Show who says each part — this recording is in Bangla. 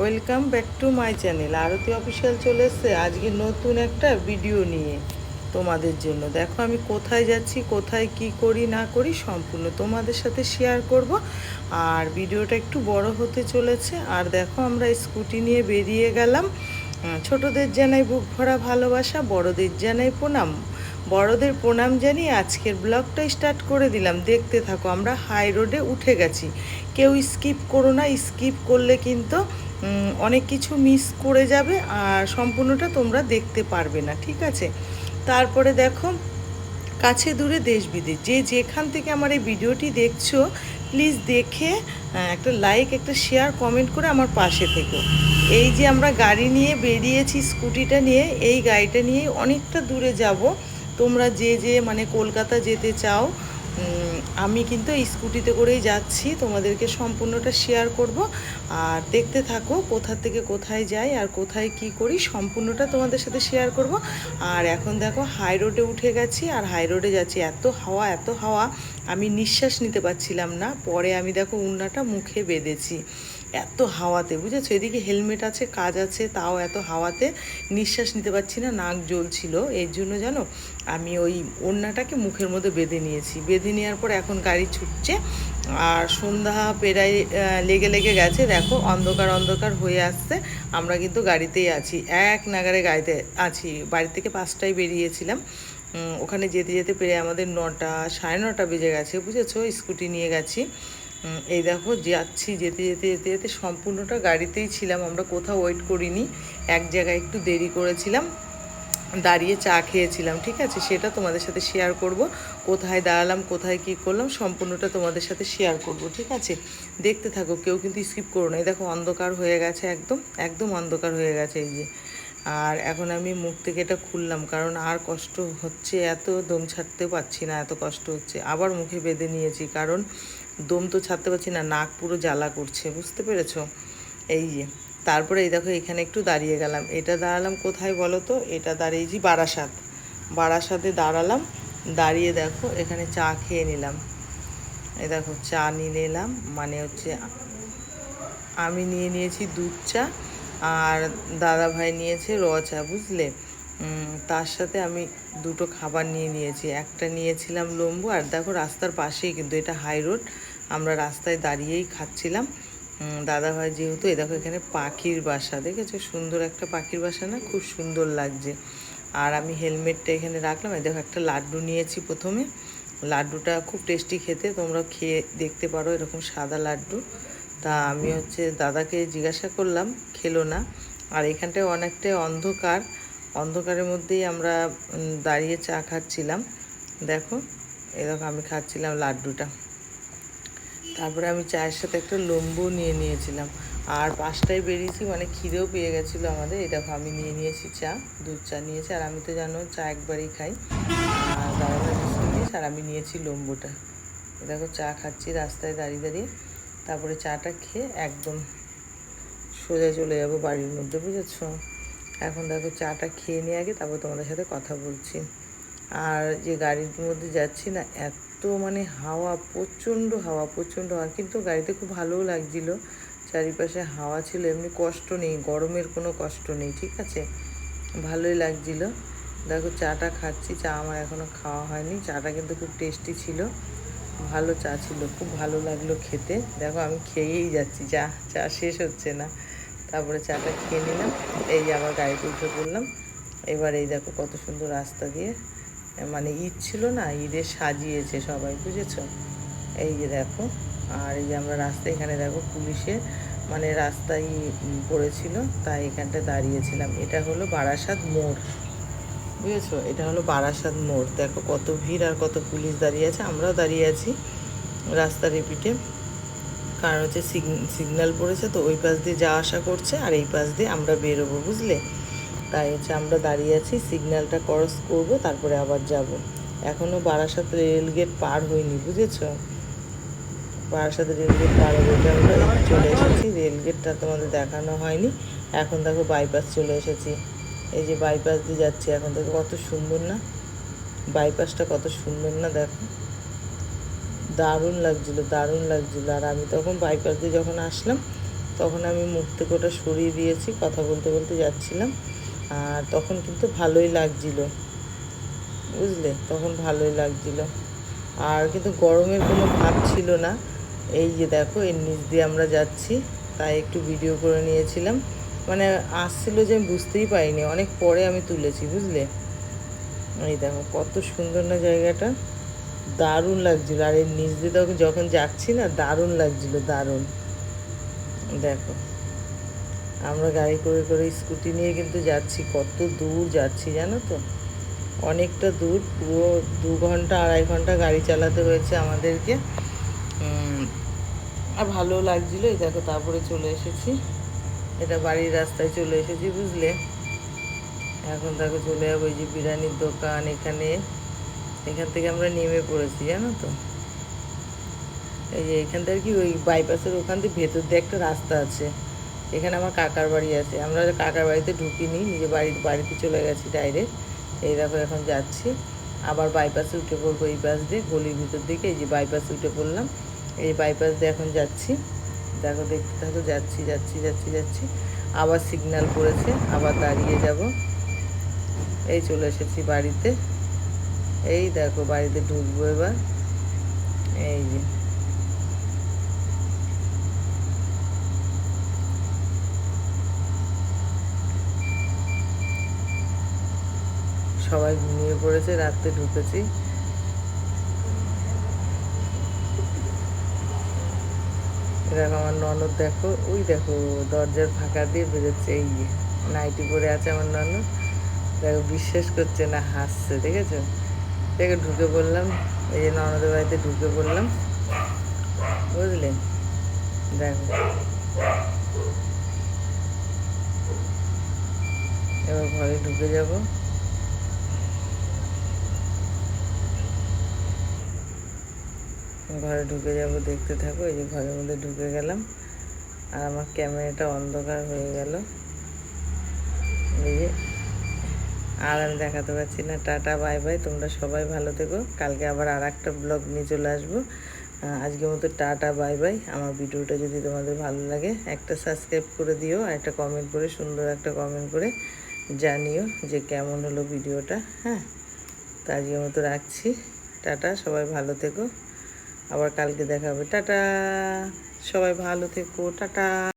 Speaker 1: Welcome back to my channel Arati official চলে এসছে। আজকে নতুন একটা ভিডিও নিয়ে তোমাদের জন্য। দেখো আমি কোথায় যাচ্ছি, কোথায় কি করি, না করি সম্পূর্ণ তোমাদের সাথে শেয়ার করব। আর ভিডিওটা একটু বড় হতে চলেছে। আর দেখো আমরা স্কুটি নিয়ে বেরিয়ে গেলাম। ছোটদের জানাই বুক ভরা ভালোবাসা, বড়দের জানাই প্রণাম। বড়দের প্রণাম জানিয়ে আজকের ব্লগটা স্টার্ট করে দিলাম। দেখতে থাকো, আমরা হাই রোডে উঠে গেছি। কেউ স্কিপ করো না স্কিপ করলে কিন্তু অনেক কিছু মিস করে যাবে আর সম্পূর্ণটা তোমরা দেখতে পারবে না, ঠিক আছে? তারপরে দেখো, কাছে দূরে দেশ বিদেশ। যে যেখান থেকে আমার এই ভিডিওটি দেখছ প্লিজ দেখে একটা লাইক একটা শেয়ার কমেন্ট করে আমার পাশে থেকো। এই যে আমরা গাড়ি নিয়ে বেরিয়েছি, স্কুটিটা নিয়ে, এই গাড়িটা নিয়ে অনেকটা দূরে যাব। তোমরা যে যে মানে কলকাতা যেতে চাও আমি কিন্তু এই স্কুটিতে করেই যাচ্ছি, তোমাদেরকে সম্পূর্ণটা শেয়ার করব। আর দেখতে থাকো কোথা থেকে কোথায় যাই আর কোথায় কি করি, সম্পূর্ণটা তোমাদের সাথে শেয়ার করব। আর এখন দেখো হাই রোডে উঠে গেছি আর হাই রোডে যাচ্ছি। এত হাওয়া এত হাওয়া, আমি নিঃশ্বাস নিতে পারছিলাম না। পরে আমি দেখো উন্নাটা মুখে বেঁধেছি। এত হাওয়াতে, বুঝেছ? এদিকে হেলমেট আছে, কাজ আছে, তাও এত হাওয়াতে নিঃশ্বাস নিতে পারছি না, নাক জ্বলছিল। এর জন্য জানো আমি ওই ওড়নাটাকে মুখের মধ্যে বেঁধে নিয়েছি। বেঁধে নেওয়ার পর এখন গাড়ি ছুটছে আর সন্ধ্যা পেরাই লেগে লেগে গেছে। দেখো, অন্ধকার অন্ধকার হয়ে আসছে। আমরা কিন্তু গাড়িতেই আছি। এক নাগারে গাড়িতে আছি। বাড়ি থেকে পাঁচটায় বেরিয়েছিলাম। ওখানে যেতে যেতে পেরে আমাদের নটা, সাড়ে নটা বেজে গেছে, বুঝেছ? স্কুটি নিয়ে গেছি। এই দেখো, যাচ্ছি যেতে যেতে যেতে যেতে। সম্পূর্ণটা গাড়িতেই ছিলাম। আমরা কোথাও ওয়েট করিনি। এক জায়গায় একটু দেরি করেছিলাম। দাঁড়িয়ে চা খেয়েছিলাম, ঠিক আছে? সেটা তোমাদের সাথে শেয়ার করব। কোথায় দাঁড়ালাম, কোথায় কি করলাম, সম্পূর্ণটা তোমাদের সাথে শেয়ার করব, ঠিক আছে? দেখতে থাকো, কেউ কিন্তু স্কিপ করো না। এই দেখো, অন্ধকার হয়ে গেছে একদম একদম অন্ধকার হয়ে গেছে এই যে। আর এখন আমি মুখ থেকে এটা খুললাম, কারণ আর কষ্ট হচ্ছে, এত দম ছাড়তে পারছি না, এত কষ্ট হচ্ছে। আবার মুখে বেঁধে নিয়েছি, কারণ দম তো ছাড়তে পারছি না, নাক পুরো জ্বালা করছে, বুঝতে পেরেছ? এই যে। তারপরে এই দেখো, এখানে একটু দাঁড়িয়ে গেলাম। এটা দাঁড়ালাম কোথায় বলো তো? এটা দাঁড়িয়েছি বারাসাত। বারাসাতে দাঁড়ালাম, দাঁড়িয়ে দেখো, এখানে চা খেয়ে নিলাম। এই দেখো, চা নিয়ে নিলাম মানে হচ্ছে আমি নিয়ে নিয়েছি দুধ চা, আর দাদা ভাই নিয়েছে র চা, বুঝলে? তার সাথে আমি দুটো খাবার নিয়ে নিয়েছি। একটা নিয়েছিলাম লম্বু, আর দেখো রাস্তার পাশেই কিন্তু এটা হাই রোড, আমরা রাস্তায় দাঁড়িয়েই খাচ্ছিলাম। দাদা ভাই যেহেতু, এ দেখো এখানে পাখির বাসা, দেখেছ? সুন্দর একটা পাখির বাসা না? খুব সুন্দর লাগছে। আর আমি হেলমেটটা এখানে রাখলাম। এই দেখো, একটা লাড্ডু নিয়েছি প্রথমে। লাড্ডুটা খুব টেস্টি খেতে, তোমরা খেয়ে দেখতে পারো এরকম সাদা লাড্ডু। তা আমি হচ্ছে দাদাকে জিজ্ঞাসা করলাম, খেলো না। আর এখানটায় অনেকটাই অন্ধকার। অন্ধকারের মধ্যেই আমরা দাঁড়িয়ে চা খাচ্ছিলাম। দেখো এরকম আমি খাচ্ছিলাম লাড্ডুটা। তারপরে আমি চায়ের সাথে একটা লম্বু নিয়ে নিয়েছিলাম। আর পাঁচটায় বেরিয়েছি মানে খিদেও পেয়ে গেছিল আমাদের। এই দেখো, আমি নিয়ে নিয়েছি চা, দুধ চা নিয়েছি, আর আমি তো জানো চা একবারই খাই। আর দাদা নিয়েছে আর আমি নিয়েছি লম্বুটা। দেখো, চা খাচ্ছি রাস্তায় দাঁড়িয়ে দাঁড়িয়ে। তারপরে চাটা খেয়ে একদম সোজা চলে যাব বাড়ির মধ্যে, বুঝেছ? এখন দেখো, চাটা খেয়ে নিয়ে আগে তারপর তোমাদের সাথে কথা বলছি। আর যে গাড়ির মধ্যে যাচ্ছি না, এত মানে হাওয়া, প্রচণ্ড হাওয়া প্রচণ্ড হাওয়া। কিন্তু গাড়িতে খুব ভালোও লাগছিল। চারিপাশে হাওয়া ছিল, এমনি কষ্ট নেই, গরমের কোনো কষ্ট নেই, ঠিক আছে? ভালোই লাগছিল। দেখো, চাটা খাচ্ছি, চা আমার এখনও খাওয়া হয়নি। চাটা কিন্তু খুব টেস্টি ছিল। ভালো চা ছিল, খুব ভালো লাগল খেতে। দেখো, আমি খেয়েই যাচ্ছি চা চা শেষ হচ্ছে না। তারপরে চাটা খেয়ে নিলাম। এই আবার গাড়িতে উঠে পড়লাম। এবার এই দেখো, কত সুন্দর রাস্তা দিয়ে মানে ঈদ ছিল না ঈদের সাজিয়েছে সবাই, বুঝেছ? এই যে দেখো, আর এই যে আমরা রাস্তায় এখানে দেখো পুলিশের মানে রাস্তায় পড়েছিল, তাই এখানটা দাঁড়িয়েছিলাম। এটা হলো বারাসাত মোড়, বুঝেছ? এটা হলো বারাসাত মোড়। দেখো কত ভিড় আর কত পুলিশ দাঁড়িয়ে আছে, আমরাও দাঁড়িয়ে আছি রাস্তার এপিঠে। কারণ হচ্ছে সিগন্যাল পড়েছে, তো ওই পাশ দিয়ে যাওয়া আসা করছে, আর এই পাশ দিয়ে আমরা বেরোবো, বুঝলে? তাই হচ্ছে আমরা দাঁড়িয়ে আছি, সিগন্যালটা ক্রস করব, তারপরে আবার যাব। এখনও বারাসাত রেলগেট পার হয়নি, বুঝেছ? বারাসাত রেলগেট পার এটা আমরা চলে এসেছি। রেলগেটটা তোমাদের দেখানো হয়নি। এখন দেখো বাইপাস চলে এসেছি। এই যে বাইপাস দিয়ে যাচ্ছি, এখন দেখো কত সুন্দর না? বাইপাসটা কত সুন্দর না, দেখো। দারুণ লাগছিল দারুণ লাগছিল। আর আমি তখন বাইপাস দিয়ে যখন আসলাম, তখন আমি মুখ থেকে ওটা সরিয়ে দিয়েছি, কথা বলতে বলতে যাচ্ছিলাম। আর তখন কিন্তু ভালোই লাগছিল। বুঝলে? তখন ভালোই লাগছিল। আর কিন্তু গরমের কোনো ভাব ছিল না। এই যে দেখো, এর নিচ দিয়ে আমরা যাচ্ছি, তাই একটু ভিডিও করে নিয়েছিলাম। মানে আসছিল যে আমি বুঝতেই পারিনি, অনেক পরে আমি তুলেছি, বুঝলে? এই দেখো, কত সুন্দর না জায়গাটা। দারুণ লাগছিল। আর এর নিচ দিয়ে তখন যখন যাচ্ছি না, দারুণ লাগছিল, দারুণ। দেখো। আমরা গাড়ি করে করে স্কুটি নিয়ে কিন্তু যাচ্ছি, কত দূর যাচ্ছি জানো তো? অনেকটা দূর, পুরো দু ঘণ্টা, আড়াই ঘণ্টা গাড়ি চালাতে হয়েছে আমাদেরকে। আর ভালো লাগছিল এই দেখো, তারপরে চলে এসেছি। এটা বাড়ির রাস্তায় চলে এসেছি, বুঝলে? এখন দেখো চলে যাব এই যে বিরিয়ানির দোকান এখানে। এখান থেকে আমরা নেমে পড়েছি, জানো তো? এই যে এখান থেকে কি ওই বাইপাসের ওখান থেকে ভেতর দিয়ে একটা রাস্তা আছে। এখানে আমার কাকার বাড়ি আছে। আমরা কাকার বাড়িতে ঢুকিনি নিজে বাড়ি, বাড়িতে চলে গেছি ডাইরেক্ট এই দেখো এখন যাচ্ছি। আবার বাইপাসে উঠে পড়ব এই পাশ দিয়ে, গলির ভিতর দিকে। এই যে বাইপাসে উঠে পড়লাম। এই বাইপাস দিয়ে এখন যাচ্ছি। দেখো দেখতে থাকো, যাচ্ছি যাচ্ছি যাচ্ছি যাচ্ছি। আবার সিগন্যাল পড়েছে, আবার দাঁড়িয়ে যাব। এই চলে এসেছি বাড়িতে। এই দেখো বাড়িতে ঢুকবো এবার। এই যে। সবাই ঘুমিয়ে পড়েছে, রাত্রে ঢুকেছি। দেখো আমার ননদ দেখো, ওই দেখো দরজার ফাঁকা দিয়ে বেরোচ্ছে, এই নাইটি পরে আছে আমার ননদ। দেখো বিশ্বাস করছে না, হাসছে, দেখেছ? দেখে ঢুকে পড়লাম, এই যে ননদের বাড়িতে ঢুকে পড়লাম। বুঝলেন দেখো। এবার ঘরে ঢুকে যাব। ঘরে ঢুকে যাব, দেখতে থাকো, এই যে ঘরের মধ্যে ঢুকে গেলাম। আর আমার ক্যামেরাটা অন্ধকার হয়ে গেল। এই যে, আর আমি দেখাতে পারছি না। টাটা, বাই বাই, তোমরা সবাই ভালো থেকো। কালকে আবার আর একটা ব্লগ নিয়ে চলে আসব। আজকের মতো টাটা, বাই বাই। আমার ভিডিওটা যদি তোমাদের ভালো লাগে, একটা সাবস্ক্রাইব করে দিও আর একটা কমেন্ট করে, সুন্দর একটা কমেন্ট করে জানিও যে কেমন হলো ভিডিওটা হ্যাঁ? তো আজকের মতো রাখছি। টাটা, সবাই ভালো থেকো। আবার কালকে দেখা হবে। টাটা! সবাই ভালো থেকো। টাটা!